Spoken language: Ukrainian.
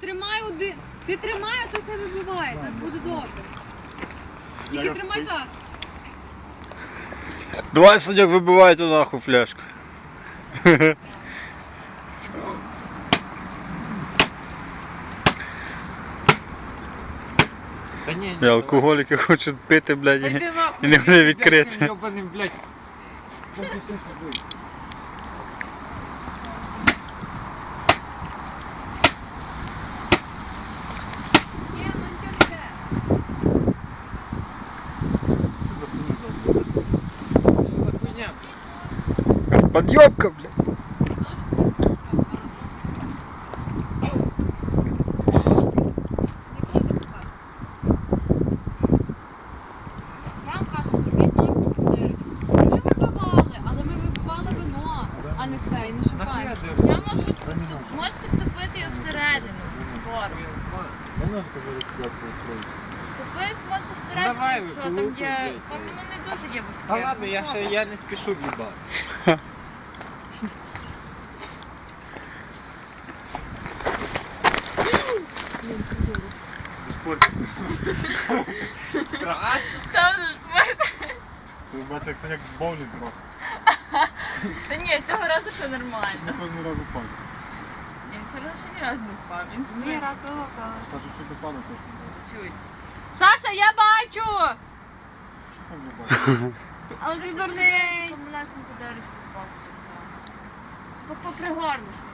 тримай один. Ти тримай, а то хай вибиває. Так буде добре. Тільки Зараз тримай так. Давай, Саньок, вибивай ту нахуй фляжку. Та ні, І алкоголіки хочуть пити, блядь, і, не буде відкрити. Йобаним, блядь. Поки все сидить. Я можу можете втопити його всередину. Бор. Немножко зараз сюди построїть. Втопив може Ну, всередину, давай, якщо там виколупуй, є. блядь. Там ну, не дуже є вузьке. Та ладно, я ще я не спішу в'їбати. Сам бачите. Ти бачиш, як Саняк боулінг трохи. Та ні, цього разу все нормально. Я кожен раз упав. Ні, цього разу ще ні разу не впав. Він ні разу лопав. Кажу, що ти падав, то що Чують. Саша, я бачу! Що там не бачиш? Але ти дурний. Помилесеньку деречку впав по пригорнушку.